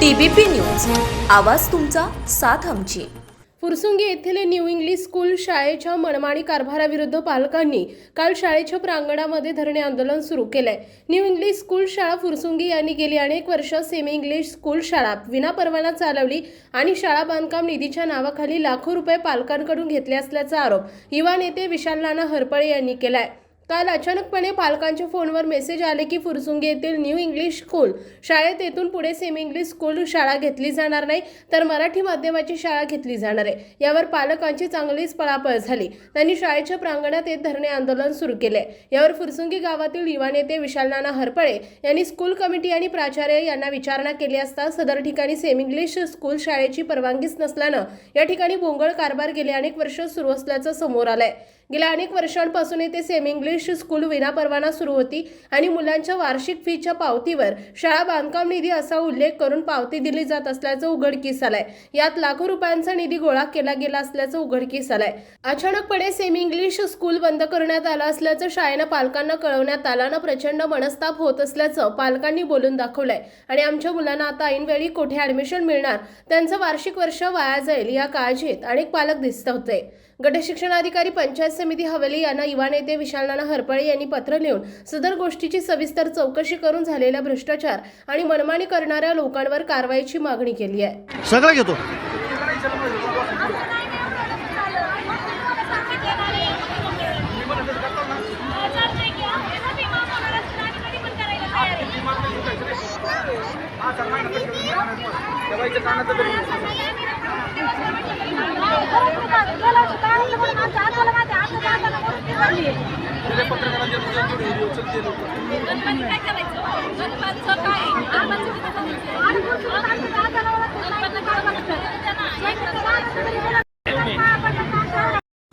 TBP news. आवाज तुमचा साथ आमची. फुरसुंगी येथील न्यू इंग्लिश स्कूल शाळेच्या मनमाणी कारभाराविरुद्ध पालकांनी काल शाळेच्या प्रांगणामध्ये धरणे आंदोलन सुरू केलंय. न्यू इंग्लिश स्कूल शाळा फुरसुंगी यांनी गेली अनेक वर्ष सेमी इंग्लिश स्कूल शाळा विनापरवाना चालवली आणि शाळा बांधकाम निधीच्या नावाखाली लाखो रुपये पालकांकडून घेतले असल्याचा आरोप युवा नेते विशाल नाना हरपळे यांनी केलाय. काल अचानकपणे पालकांच्या फोनवर मेसेज आले की फुरसुंगी येथील न्यू इंग्लिश स्कूल शाळेत येथून पुढे सेमी इंग्लिश स्कूल शाळा घेतली जाणार नाही तर मराठी माध्यमाची शाळा घेतली जाणार आहे. यावर पालकांची चांगलीच पळापळ झाली. त्यांनी शाळेच्या प्रांगणात येत धरणे आंदोलन सुरू केले. यावर फुरसुंगी गावातील युवा नेते विशालनाना हरपळे यांनी स्कूल कमिटी आणि प्राचार्य यांना विचारणा केली असता सदर ठिकाणी सेमी इंग्लिश स्कूल शाळेची परवानगीच नसल्यानं या ठिकाणी भोंगळ कारभार गेले अनेक वर्ष सुरू असल्याचं समोर आलंय. गेल्या अनेक वर्षांपासून येथे सेमी इंग्लिश स्कूल विनापरवाना सुरू होती आणि मुलांच्या वार्षिक फीच्या पावतीवर शाळा बांधकाम निधी असा उल्लेख करून पावती दिली जात असल्याचं उघडकीस आलंय. यात लाखो रुपयांचा निधी गोळा केला गेला असल्याचं उघडकीस आलंय. अचानकपणे सेमी इंग्लिश स्कूल बंद करण्यात आलं असल्याचं शाळेनं पालकांना कळवण्यात आल्यानं प्रचंड मनस्ताप होत असल्याचं पालकांनी बोलून दाखवलंय. आणि आमच्या मुलांना आता ऐनवेळी कुठे ऍडमिशन मिळणार? त्यांचं वार्षिक वर्ष वाया जाईल या काळजीत अनेक पालक दिसत होते. गट शिक्षणाधिकारी पंचायत समिती हवेली यांना युवा नेते विशाल नाना हरपळे यांनी पत्र लिहून सदर गोष्टीची सविस्तर चौकशी करून झालेला भ्रष्टाचार आणि मनमानी करणाऱ्या लोकांवर कारवाईची मागणी केली आहे. सगळं घेतो.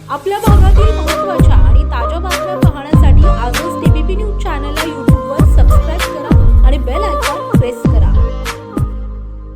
आपल्या